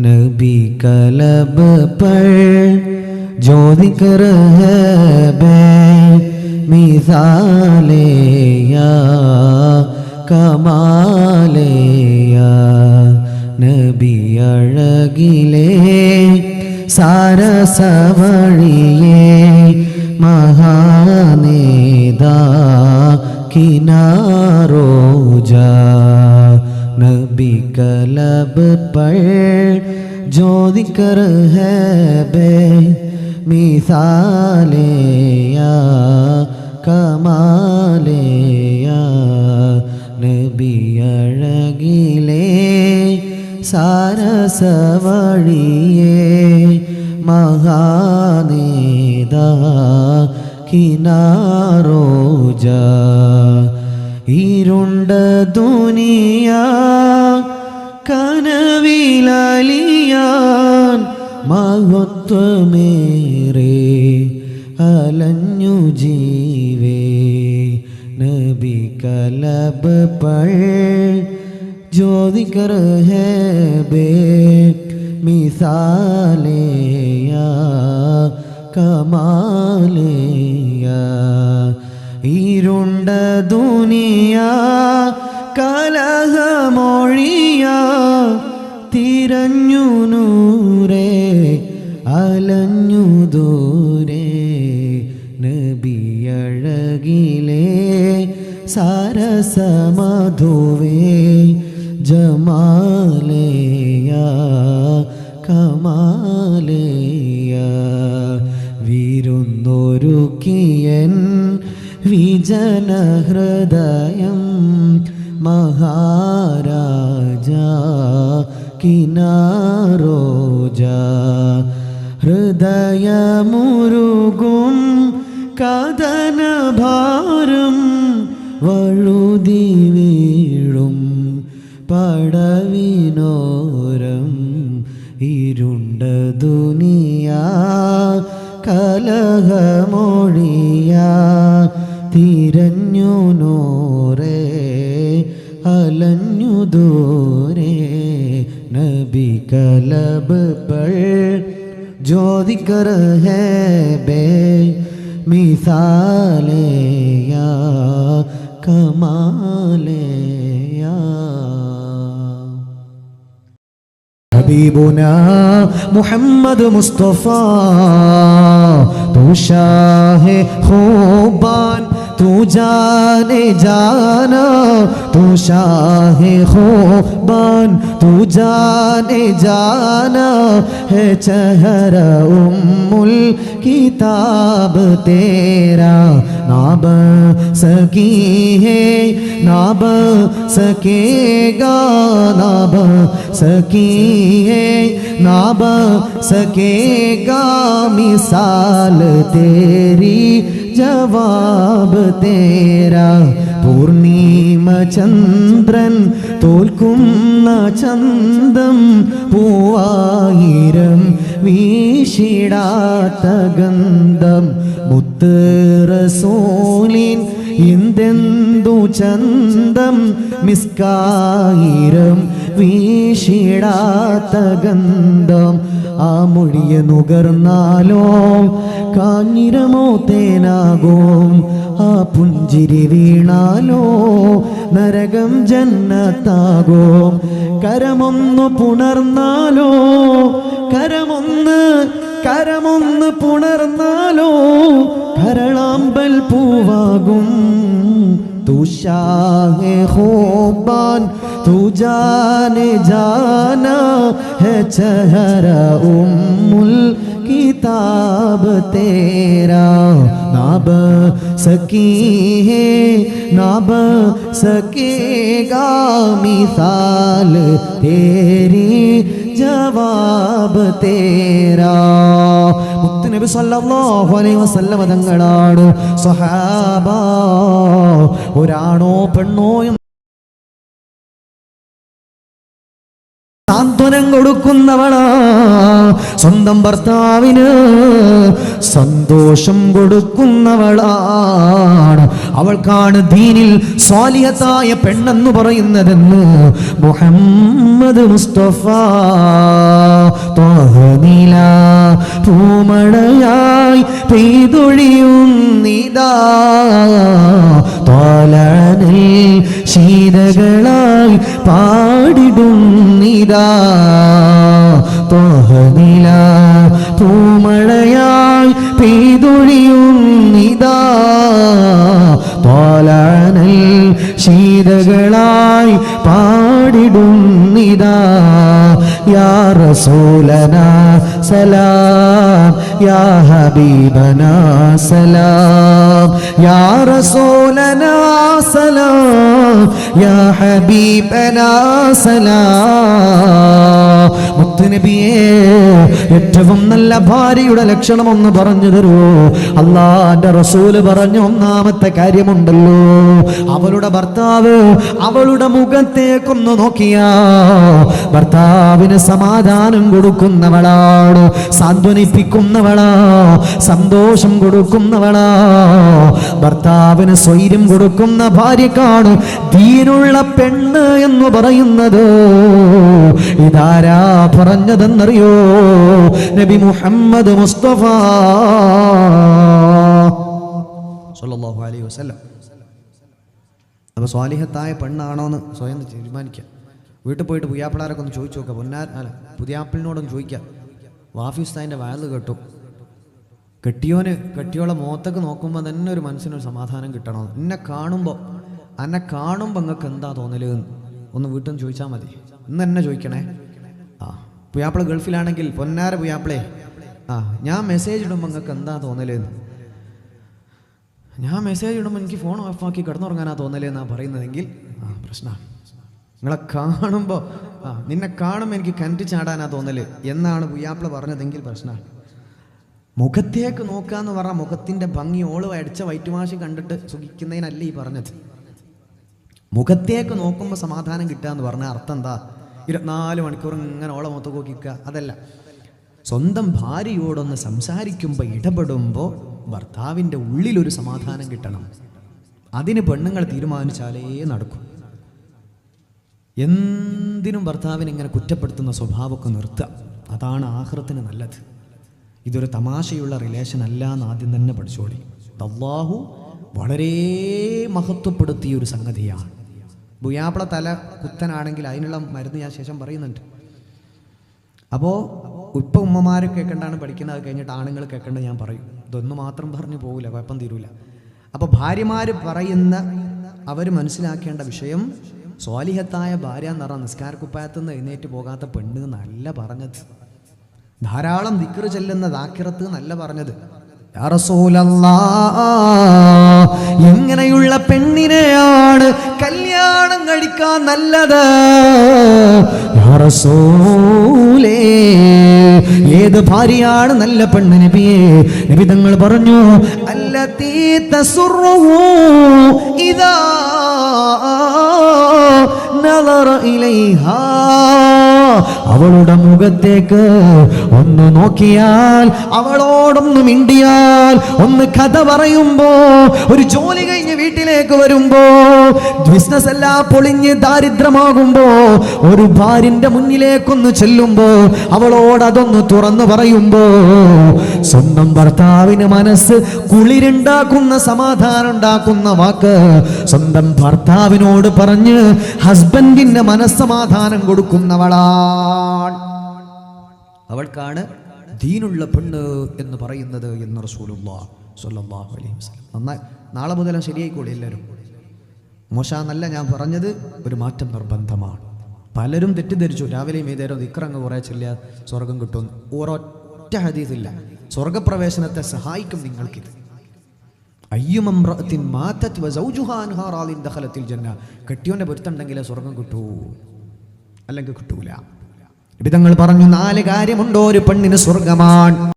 नबी club पर जो दिक्र है बे मिसाले या കമാലയ നബി അഴകിലേ സാരസവഴിയേ മഹാനേദാ കിനാരോജ നബി കലബ് പൾ ജ്യോതിക്കർ ഹേ ബേ മിസാലേയാ കമാലേയാ നബി അഴകിലേ സാരസവഴിയേ മഹാനേദ കിനാരോജ ഇരുണ്ട ദുനിയ കനവിലലിയാൻ മഹത്വമേറെ അലഞ്ഞു ജീവേ നബി കലബ് പൾ ജ്യോതികർ ഹേ ബേ മിസാലേയാ കമാലേയ ഇരുണ്ട ദുനിയ കലഹമൊഴിയ തിരഞ്ഞു നൂരേ അലഞ്ഞു ദൂരേ നബിയഴകിലേ സാരസമധുവേ. വിജനഹൃദയം മഹാരാജ കിനാരോജ ഹൃദയമുരുകും കഥനഭാരം വഴുതി വീഴും പടവിനോരം ഇരുണ്ട ദുനിയ കലഹമൊഴിയ തിരഞ്ഞു നൂറേ അലഞ്ഞു ദൂരേ നബി കലബ് പൾ. ജ്യോതി കർ ഹേ ബേ മിസാലയാ കമാലയാ. ഹബീബുന മുഹമ്മദ് മുസ്തഫ തുഷാഹെ ഹോബാൻ तू जाने जाना, तू शाह हो बान तू जाने जाना है चेहरा उम्मुल किताब तेरा। नाब सकी है, नाब सकेगा, नाब सकी है, नाब सकेगा, मिसाल तेरी ജവാബ് തേരാ. പൂർണിമ ചന്ദ്രൻ തോൽക്കുന്ന ചന്തം പൂവായിരം വീശിടാത്ത ഗന്ധം. മുത്ത് റസൂലിൻ എന്തെന്തു ചന്തം മിസ്കായിരം വീശിടാത്ത ഗന്ധം. ആ മൊഴിയെ നുകർന്നാലോ കാഞ്ഞിരമോ തേനാകും. ആ പുഞ്ചിരി വീണാലോ നരകം ജന്നത്താകോ. കരമൊന്നു പുണർന്നാലോ കരമൊന്ന് കരമൊന്ന് പുണർന്നാലോ ഭരണാമ്പൽ പൂവാകും. തുഷാഹെ ഹോബാൻ തുജാനെ ജാന ഹെ ചഹര ഉമ്മുൽ किताब तेरा नाब सकी है नाब सकेगा मिसाल तेरी ജവാബ് തേരാ മുത്തുനബി സല്ലല്ലാഹു അലൈഹി വസല്ലമ തങ്ങളാണ് സഹാബ ഒരാണോ പെണ്ണോ സാന്ത്വനം കൊടുക്കുന്നവളാ. സ്വന്തം ഭർത്താവിന് സന്തോഷം കൊടുക്കുന്നവളാണ്. അവൾക്കാണ് ദീനിൽ സ്വാലിഹത്തായ പെണ്ണെന്ന് പറയുന്നതെന്ന് മുഹമ്മദ് മുസ്തഫ തോഹനീല പൂമഴയായി പെയ്തൊഴിയുന്നിതാ തോലനിൽ ശീതകളായി പാടിടുന്നിതാ തോഹനില പൂമഴയായി പെയ്തൊഴിയുന്നിതാ പാലാനൽ ശീതകളായി പാടിടും നിതാ. യാ റസൂലന സലാം. യാ ഹബീബന സലാം യാ റസൂലന സലാം യാ ഹബീബന സലാം. മുത്തുനബിയെ ഏറ്റവും നല്ല ഭാര്യയുടെ ലക്ഷണം ഒന്ന് പറഞ്ഞു തരൂ. അള്ളാന്റെ റസൂൽ പറഞ്ഞു ഒന്നാമത്തെ കാര്യമുണ്ടല്ലോ. അവളുടെ ഭർത്താവ് അവളുടെ മുഖത്തേക്കൊന്ന് നോക്കിയാ. ഭർത്താവിന് സമാധാനം കൊടുക്കുന്നവളാണ് സാന്ത്വനിപ്പിക്കുന്നവളാ സന്തോഷം കൊടുക്കുന്നവളാ. ഭർത്താവിന് സ്വൈര്യം കൊടുക്കുന്ന ഭാര്യക്കാണ് ദീനുള്ള പെണ്ണ് എന്ന് പറയുന്നത്. ഇതാരാ പറഞ്ഞതെന്നറിയോ? നബി മുഹമ്മദ് മുസ്തഫ. സല്ലല്ലാഹു അലൈഹി വസല്ലം. അപ്പോൾ സ്വാലിഹത്തായ പെണ്ണാണോ എന്ന് സ്വയം തീരുമാനിക്കാം. വീട്ടിൽ പോയിട്ട് പുയ്യാപ്പിളാരൊക്കെ ഒന്ന് ചോദിച്ചു നോക്കുക പൊന്നാർ അല്ല പുതിയാപ്പിളിനോടൊന്ന് ചോദിക്കാം. വാഫി ഉസ്താദിന്റെ വയൽ കേട്ടു. കെട്ടിയോന് കെട്ടിയോളെ മുഖത്തൊക്കെ നോക്കുമ്പോൾ തന്നെ ഒരു മനസ്സിനൊരു സമാധാനം കിട്ടണം. എന്നെ കാണുമ്പോൾ എന്നെ കാണുമ്പോൾ നിങ്ങൾക്ക് എന്താ തോന്നലെന്ന് ഒന്ന് വീട്ടിൽ നിന്ന് ചോദിച്ചാൽ മതി. ഇന്ന് എന്നെ ചോദിക്കണേ. ആ പുയ്യാപ്പിള ഗൾഫിലാണെങ്കിൽ പൊന്നാര പുയാപ്പിളേ. ആ ഞാൻ മെസ്സേജ് ഇടുമ്പോൾ നിങ്ങൾക്ക് എന്താ തോന്നലെന്ന് ഞാൻ മെസ്സേജ് ഇടുമ്പോൾ എനിക്ക് ഫോൺ ഓഫാക്കി കിടന്നുറങ്ങാനാ തോന്നലേ എന്നാ പറയുന്നതെങ്കിൽ ആ പ്രശ്നമാണ് നിങ്ങളെ കാണുമ്പോൾ ആ നിന്നെ കാണുമ്പോൾ എനിക്ക് കണ്ടു ചാടാനാ തോന്നൽ എന്നാണ് പുയ്യാപ്പിള പറഞ്ഞതെങ്കിൽ പ്രശ്നമാണ് മുഖത്തേക്ക് നോക്കാന്ന് പറഞ്ഞാൽ മുഖത്തിന്റെ ഭംഗി ഓൾ അടിച്ച വൈറ്റുമാഷി കണ്ടിട്ട് സുഖിക്കുന്നതിനല്ല ഈ പറഞ്ഞത്. മുഖത്തേക്ക് നോക്കുമ്പോൾ സമാധാനം കിട്ടുക എന്ന് പറഞ്ഞാൽ അർത്ഥം എന്താ? ഇരുപത്തിനാല് മണിക്കൂർ ഇങ്ങനെ ഓളെ മുഖത്ത് നോക്കിക്കുക അതല്ല. സ്വന്തം ഭാര്യയോടൊന്ന് സംസാരിക്കുമ്പോൾ ഇടപെടുമ്പോൾ ഭർത്താവിന്റെ ഉള്ളിലൊരു സമാധാനം കിട്ടണം. അതിന് പെണ്ണുങ്ങൾ തീരുമാനിച്ചാലേ നടക്കും. എന്തിനും ഭർത്താവിനെ ഇങ്ങനെ കുറ്റപ്പെടുത്തുന്ന സ്വഭാവമൊക്കെ നിർത്തുക. അതാണ് ആഹ്റത്തിന് നല്ലത്. ഇതൊരു തമാശയുള്ള റിലേഷൻ അല്ല എന്ന് ആദ്യം തന്നെ പഠിച്ചോളി. അള്ളാഹു വളരെ മഹത്വപ്പെടുത്തിയ ഒരു സംഗതിയാണ്. ബുയാപ്പിള തല കുത്തനാണെങ്കിൽ അതിനുള്ള മരുന്ന് ഞാൻ ശേഷം പറയുന്നുണ്ട്. അപ്പോൾ ഉപ്പ ഉമ്മമാർ കേൾക്കേണ്ടാണ് പഠിക്കുന്നത് അത് കഴിഞ്ഞിട്ട് ആണുങ്ങൾ കേൾക്കേണ്ടത് ഞാൻ പറയും. ഇതൊന്നു മാത്രം പറഞ്ഞു പോകില്ല കുഴപ്പം തീരൂല. അപ്പോൾ ഭാര്യമാർ പറയുന്ന അവർ മനസ്സിലാക്കേണ്ട വിഷയം സ്വാലിഹത്തായ ഭാര്യ എന്ന് പറഞ്ഞാൽ നിസ്കാരക്കുപ്പായത്തു നിന്ന് എഴുന്നേറ്റ് പോകാത്ത പെണ്ണ് നല്ല പറഞ്ഞത്. ധാരാളം ദിക്റ് ചെല്ലുന്ന ദാക്കിറത്ത് നല്ല പറഞ്ഞത്. എങ്ങനെയുള്ള പെണ്ണിനെയാണ് കല്യാണം കഴിക്കാൻ നല്ലത്. ഏത് ഭാര്യയാണ് നല്ല പെണ്ണ് നബിയെ? നബി തങ്ങൾ പറഞ്ഞു അല്ല തീത്ത ഇദാ നളറ ഇലൈഹാ. അവളുടെ മുഖത്തേക്ക് ഒന്ന് നോക്കിയാൽ അവളോടൊന്ന് മിണ്ടിയാൽ ഒന്ന് കഥ പറയുമ്പോ ഒരു ജോലി കഴിഞ്ഞ് വീട്ടിലേക്ക് വരുമ്പോ ബിസിനസ് എല്ലാം പൊളിഞ്ഞ് ദാരിദ്ര്യമാകുമ്പോ ഒരു ഭാര്യന്റെ മുന്നിലേക്കൊന്ന് ചെല്ലുമ്പോ അവളോട് അതൊന്ന് തുറന്നു പറയുമ്പോ സ്വന്തം ഭർത്താവിന് മനസ്സ് കുളിരുണ്ടാക്കുന്ന സമാധാനം ഉണ്ടാക്കുന്ന വാക്ക് സ്വന്തം ഭർത്താവിനോട് പറഞ്ഞ് ഹസ്ബൻഡിന്റെ മനസ്സമാധാനം കൊടുക്കുന്നവളാണ് അവൾക്കാണ് ദീനുള്ള പെണ്ണ് എന്ന് പറയുന്നത് എന്ന് റസൂലുള്ള സ്വല്ലല്ലാഹു അലൈഹി വസല്ലം. നന്നായി. നാളെ മുതൽ ശരിയായിക്കോളി എല്ലാവരും. മോശാന്നല്ല ഞാൻ പറഞ്ഞത് ഒരു മാറ്റം നിർബന്ധമാണ്. പലരും തെറ്റിദ്ധരിച്ചു. രാവിലെയും ഏതേരം ഇക്രങ്ങ് കുറേ ചെല്ലിയ സ്വർഗം കിട്ടും ഒരൊറ്റ ഹദീസില്ല. സ്വർഗപ്രവേശനത്തെ സഹായിക്കും നിങ്ങൾക്കിത്. അയ്യുമ്രത്തിൻ മാതത് വസൗജുഹാ അൻഹാ റാദിൻ ദഖലത്തിൽ ജന്ന. കെട്ടിയോന്റെ പൊരുത്തുണ്ടെങ്കിലേ സ്വർഗം കിട്ടൂ. അല്ലെങ്കിൽ കിട്ടൂല. വിധങ്ങൾ പറഞ്ഞു നാല് കാര്യമുണ്ടോ? ഒരു പെണ്ണിന് സ്വർഗമാണ്